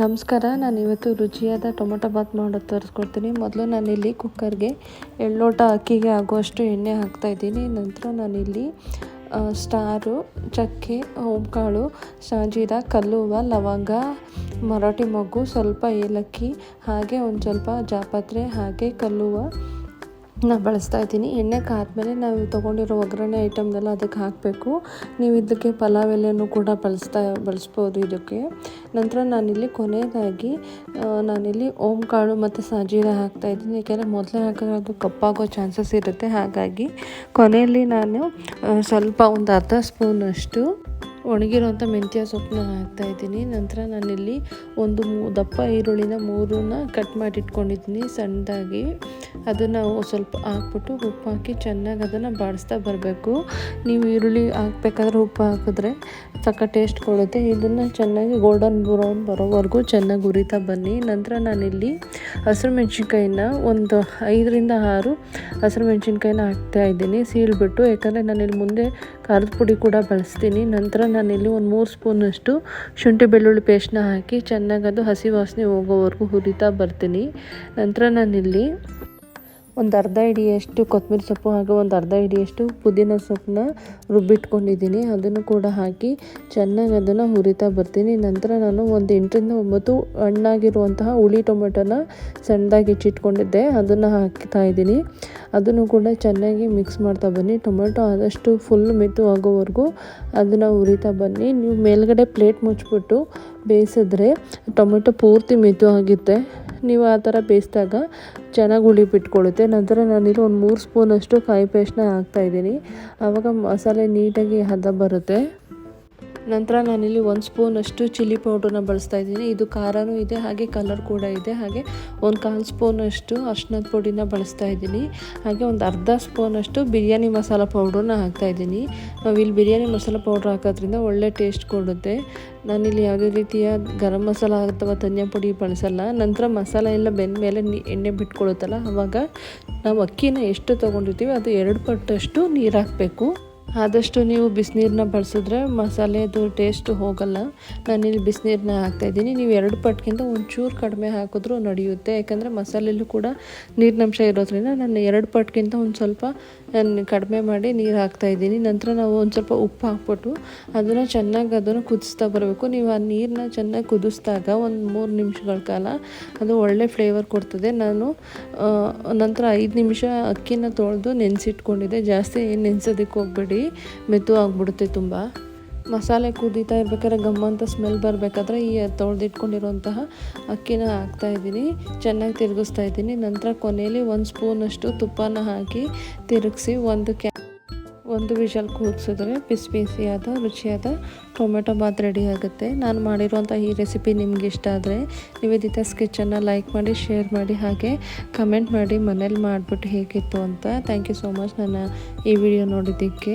ನಮಸ್ಕಾರ, ನಾನು ಇವತ್ತು ರುಚಿಯಾದ ಟೊಮೊಟೊ ಬಾತ್ ಮಾಡೋದು ತರಿಸ್ಕೊಡ್ತೀನಿ. ಮೊದಲು ನಾನಿಲ್ಲಿ ಕುಕ್ಕರ್ಗೆ ಎಳ್ಳೋಟ ಲೋಟ ಅಕ್ಕಿಗೆ ಆಗುವಷ್ಟು ಎಣ್ಣೆ ಹಾಕ್ತಾಯಿದ್ದೀನಿ ನಂತರ ನಾನಿಲ್ಲಿ ಸ್ಟಾರು, ಚಕ್ಕೆ ಓಂಕಾಳು ಸಾಜೀರ, ಕಲ್ಲುವ, ಲವಂಗ, ಮರಾಠಿ ಮೊಗ್ಗು, ಸ್ವಲ್ಪ ಏಲಕ್ಕಿ, ಹಾಗೆ ಒಂದು ಸ್ವಲ್ಪ ಜಾಪತ್ರೆ, ಹಾಗೆ ಕಲ್ಲುವ ನಾ ಬಳಸ್ತಾ ಇದ್ದೀನಿ. ಎಣ್ಣೆ ಕಾದ್ಮೇಲೆ ನಾವು ತೊಗೊಂಡಿರೋ ಒಗ್ಗರಣೆ ಐಟಮ್ನೆಲ್ಲ ಅದಕ್ಕೆ ಹಾಕಬೇಕು. ನೀವು ಇದಕ್ಕೆ ಪಲಾವ್ ಎಲೆಯನ್ನು ಕೂಡ ಬಳಸ್ತಾ, ಬಳಸ್ಬೋದು ಇದಕ್ಕೆ. ನಂತರ ನಾನಿಲ್ಲಿ ಕೊನೆಯದಾಗಿ ನಾನಿಲ್ಲಿ ಓಂ ಕಾಳು ಮತ್ತು ಸಾಜೀರ ಹಾಕ್ತಾ ಇದ್ದೀನಿ. ಯಾಕೆಂದರೆ ಮೊದಲೇ ಹಾಕಿದ್ರೆ ಅದು ಕಪ್ಪಾಗೋ ಚಾನ್ಸಸ್ ಇರುತ್ತೆ. ಹಾಗಾಗಿ ಕೊನೆಯಲ್ಲಿ ನಾನು ಸ್ವಲ್ಪ ಒಂದು ಅರ್ಧ ಸ್ಪೂನಷ್ಟು ಒಣಗಿರೋಂಥ ಮೆಂತ್ಯ ಸೊಪ್ಪನ್ನ ಹಾಕ್ತಾ ಇದ್ದೀನಿ. ನಂತರ ನಾನಿಲ್ಲಿ ಒಂದು ಮೂ, ದಪ್ಪ ಈರುಳ್ಳಿನ ಮೂರನ್ನ ಕಟ್ ಮಾಡಿ ಇಟ್ಕೊಂಡಿದ್ದೀನಿ ಸಣ್ಣದಾಗಿ. ಅದನ್ನು ಸ್ವಲ್ಪ ಹಾಕ್ಬಿಟ್ಟು ಉಪ್ಪು ಹಾಕಿ ಚೆನ್ನಾಗಿ ಅದನ್ನು ಬಾಡಿಸ್ತಾ ಬರಬೇಕು. ನೀವು ಈರುಳ್ಳಿ ಹಾಕ್ಬೇಕಾದ್ರೆ ಉಪ್ಪು ಹಾಕಿದ್ರೆ ಸಕ್ಕ ಟೇಸ್ಟ್ ಕೊಡುತ್ತೆ. ಇದನ್ನು ಚೆನ್ನಾಗಿ ಗೋಲ್ಡನ್ ಬ್ರೌನ್ ಬರೋವರೆಗೂ ಚೆನ್ನಾಗಿ ಉರಿತಾ ಬನ್ನಿ. ನಂತರ ನಾನಿಲ್ಲಿ ಹಸಿರು ಮೆಣಸಿನ್ಕಾಯಿನ ಒಂದು ಐದರಿಂದ ಆರು ಹಸಿರು ಮೆಣಸಿನ್ಕಾಯಿನ ಹಾಕ್ತಾ ಇದ್ದೀನಿ. ಸೀಳ್ಬಿಟ್ಟು, ಯಾಕಂದರೆ ನಾನಿಲ್ಲಿ ಮುಂದೆ ಖಾರದ ಪುಡಿ ಕೂಡ ಬಳಸ್ತೀನಿ. ನಂತರ ನಾನಿಲ್ಲಿ ಒಂದು ಮೂರು ಸ್ಪೂನಷ್ಟು ಶುಂಠಿ ಬೆಳ್ಳುಳ್ಳಿ ಪೇಸ್ಟ್ನ ಹಾಕಿ ಚೆನ್ನಾಗಿ ಅದು ಹಸಿ ವಾಸನೆ ಹೋಗೋವರೆಗೂ ಹುರಿತಾ ಬರ್ತೀನಿ. ನಂತರ ನಾನಿಲ್ಲಿ ಒಂದು ಅರ್ಧ ಹಿಡಿಯಷ್ಟು ಕೊತ್ತಂಬರಿ ಸೊಪ್ಪು ಹಾಗೂ ಒಂದು ಅರ್ಧ ಹಿಡಿಯಷ್ಟು ಪುದೀನ ಸೊಪ್ಪನ್ನ ರುಬ್ಬಿಟ್ಕೊಂಡಿದ್ದೀನಿ. ಅದನ್ನು ಕೂಡ ಹಾಕಿ ಚೆನ್ನಾಗಿ ಅದನ್ನು ಹುರಿತಾ ಬರ್ತೀನಿ. ನಂತರ ನಾನು ಒಂದು ಎಂಟರಿಂದ ಒಂಬತ್ತು ಹಣ್ಣಾಗಿರುವಂತಹ ಹುಳಿ ಟೊಮೆಟೊನ ಸಣ್ಣದಾಗಿ ಹೆಚ್ಚಿಟ್ಕೊಂಡಿದ್ದೆ ಅದನ್ನು ಹಾಕ್ತಾ ಇದ್ದೀನಿ. ಅದನ್ನು ಕೂಡ ಚೆನ್ನಾಗಿ ಮಿಕ್ಸ್ ಮಾಡ್ತಾ ಬನ್ನಿ. ಟೊಮೆಟೊ ಆದಷ್ಟು ಫುಲ್ ಮೆತ್ತು ಆಗೋವರೆಗೂ ಅದನ್ನು ಹುರಿತಾ ಬನ್ನಿ. ನೀವು ಮೇಲ್ಗಡೆ ಪ್ಲೇಟ್ ಮುಚ್ಚಿಬಿಟ್ಟು ಬೇಯಿಸಿದ್ರೆ ಟೊಮೆಟೊ ಪೂರ್ತಿ ಮೆತ್ತು ಆಗುತ್ತೆ ನೀವು ಆ ಥರ ಬೇಯಿಸಿದಾಗ ಚೆನ್ನಾಗಿ ಹುಳಿ ಬಿಟ್ಕೊಳ್ಳುತ್ತೆ. ನಂತರ ನಾನಿಲ್ಲಿ ಒಂದು ಮೂರು ಸ್ಪೂನಷ್ಟು ಕಾಯಿ ಪೇಸ್ಟ್ನ ಹಾಕ್ತಾಯಿದ್ದೀನಿ ಆವಾಗ ಮಸಾಲೆ ನೀಟಾಗಿ ಹದ ಬರುತ್ತೆ. ನಂತರ ನಾನಿಲ್ಲಿ ಒಂದು ಸ್ಪೂನಷ್ಟು ಚಿಲ್ಲಿ ಪೌಡ್ರನ್ನ ಬಳಸ್ತಾ ಇದ್ದೀನಿ. ಇದು ಖಾರನೂ ಇದೆ, ಹಾಗೆ ಕಲರ್ ಕೂಡ ಇದೆ. ಹಾಗೆ ಒಂದು ಕಾಲು ಸ್ಪೂನಷ್ಟು ಅರ್ಶಿನದ ಪುಡಿನ ಬಳಸ್ತಾ ಇದ್ದೀನಿ. ಹಾಗೆ ಒಂದು ಅರ್ಧ ಸ್ಪೂನಷ್ಟು ಬಿರಿಯಾನಿ ಮಸಾಲ ಪೌಡ್ರನ್ನ ಹಾಕ್ತಾ ಇದ್ದೀನಿ. ನಾವು ಇಲ್ಲಿ ಬಿರಿಯಾನಿ ಮಸಾಲ ಪೌಡ್ರ್ ಹಾಕೋದ್ರಿಂದ ಒಳ್ಳೆ ಟೇಸ್ಟ್ ಕೊಡುತ್ತೆ. ನಾನಿಲ್ಲಿ ಯಾವುದೇ ರೀತಿಯ ಗರಂ ಮಸಾಲ ಅಥವಾ ಧನಿಯಾ ಪುಡಿ ಬಳಸಲ್ಲ. ನಂತರ ಮಸಾಲ ಎಲ್ಲ ಬೆಂದ ಮೇಲೆ ಎಣ್ಣೆ ಬಿಟ್ಕೊಳ್ಳುತ್ತಲ್ಲ ಆವಾಗ ನಾವು ಅಕ್ಕಿನ ಎಷ್ಟು ತೊಗೊಂಡಿರ್ತೀವಿ ಅದು ಎರಡು ಪಟ್ಟಷ್ಟು ನೀರು ಹಾಕಬೇಕು. ಆದಷ್ಟು ನೀವು ಬಿಸಿನೀರನ್ನ ಬಳಸಿದ್ರೆ ಮಸಾಲೆದು ಟೇಸ್ಟ್ ಹೋಗಲ್ಲ. ನಾನಿಲ್ಲಿ ಬಿಸಿನೀರನ್ನ ಹಾಕ್ತಾಯಿದ್ದೀನಿ ನೀವು ಎರಡು ಪಟ್ಗಿಂತ ಒಂಚೂರು ಕಡಿಮೆ ಹಾಕಿದ್ರೂ ನಡೆಯುತ್ತೆ. ಯಾಕಂದರೆ ಮಸಾಲೆಯಲ್ಲೂ ಕೂಡ ನೀರಿನಂಶ ಇರೋದ್ರಿಂದ ನಾನು ಎರಡು ಪಟ್ಗಿಂತ ಒಂದು ಸ್ವಲ್ಪ ಕಡಿಮೆ ಮಾಡಿ ನೀರು ಹಾಕ್ತಾಯಿದ್ದೀನಿ ನಂತರ ನಾವು ಒಂದು ಸ್ವಲ್ಪ ಉಪ್ಪು ಹಾಕ್ಬಿಟ್ಟು ಅದನ್ನು ಚೆನ್ನಾಗಿ ಅದನ್ನು ಕುದಿಸ್ತಾ ಬರಬೇಕು. ನೀವು ಆ ನೀರನ್ನ ಚೆನ್ನಾಗಿ ಕುದಿಸಿದಾಗ ಒಂದು ಮೂರು ನಿಮಿಷಗಳ ಕಾಲ ಅದು ಒಳ್ಳೆ ಫ್ಲೇವರ್ ಕೊಡ್ತದೆ. ನಾನು ನಂತರ ಐದು ನಿಮಿಷ ಅಕ್ಕಿನ ತೊಳೆದು ನೆನೆಸಿಟ್ಕೊಂಡಿದ್ದೆ. ಜಾಸ್ತಿ ಏನು ನೆನೆಸೋದಕ್ಕೆ ಹೋಗ್ಬೇಡಿ. ಮೆತ್ತು ಆಗಿಬಿಡುತ್ತೆ ತುಂಬ. ಮಸಾಲೆ ಕುದೀತಾ ಇರ್ಬೇಕಾದ್ರೆ ಘಮ್ ಅಂತ ಸ್ಮೆಲ್ ಬರಬೇಕಾದ್ರೆ ಈ ತೊಳೆದಿಟ್ಕೊಂಡಿರುವಂತಹ ಅಕ್ಕಿನ ಹಾಕ್ತಾ ಇದ್ದೀನಿ. ಚೆನ್ನಾಗಿ ತಿರುಗಿಸ್ತಾ ಇದ್ದೀನಿ. ನಂತರ ಕೊನೆಯಲ್ಲಿ ಒಂದು ಸ್ಪೂನಷ್ಟು ತುಪ್ಪನ ಹಾಕಿ ತಿರುಗಿಸಿ ಒಂದು ಕ್ಯಾ ಒಂದು ವಿಷಲ್ ಕೂಗಿಸಿದ್ರೆ ಬಿಸಿ ಬಿಸಿಯಾದ, ರುಚಿಯಾದ ಟೊಮೆಟೊ ಬಾತ್ ರೆಡಿ ಆಗುತ್ತೆ. ನಾನು ಮಾಡಿರುವಂಥ ಈ ರೆಸಿಪಿ ನಿಮ್ಗೆ ಇಷ್ಟ ಆದರೆ ನಿವೇದಿತಾ ಸ್ಕೆಚನ್ನು ಲೈಕ್ ಮಾಡಿ, ಶೇರ್ ಮಾಡಿ, ಹಾಗೆ ಕಮೆಂಟ್ ಮಾಡಿ ಮನೇಲಿ ಮಾಡಿಬಿಟ್ಟು ಹೇಗಿತ್ತು ಅಂತ. ಥ್ಯಾಂಕ್ ಯು ಸೋ ಮಚ್ ನನ್ನ ಈ ವಿಡಿಯೋ ನೋಡಿದ್ದಕ್ಕೆ.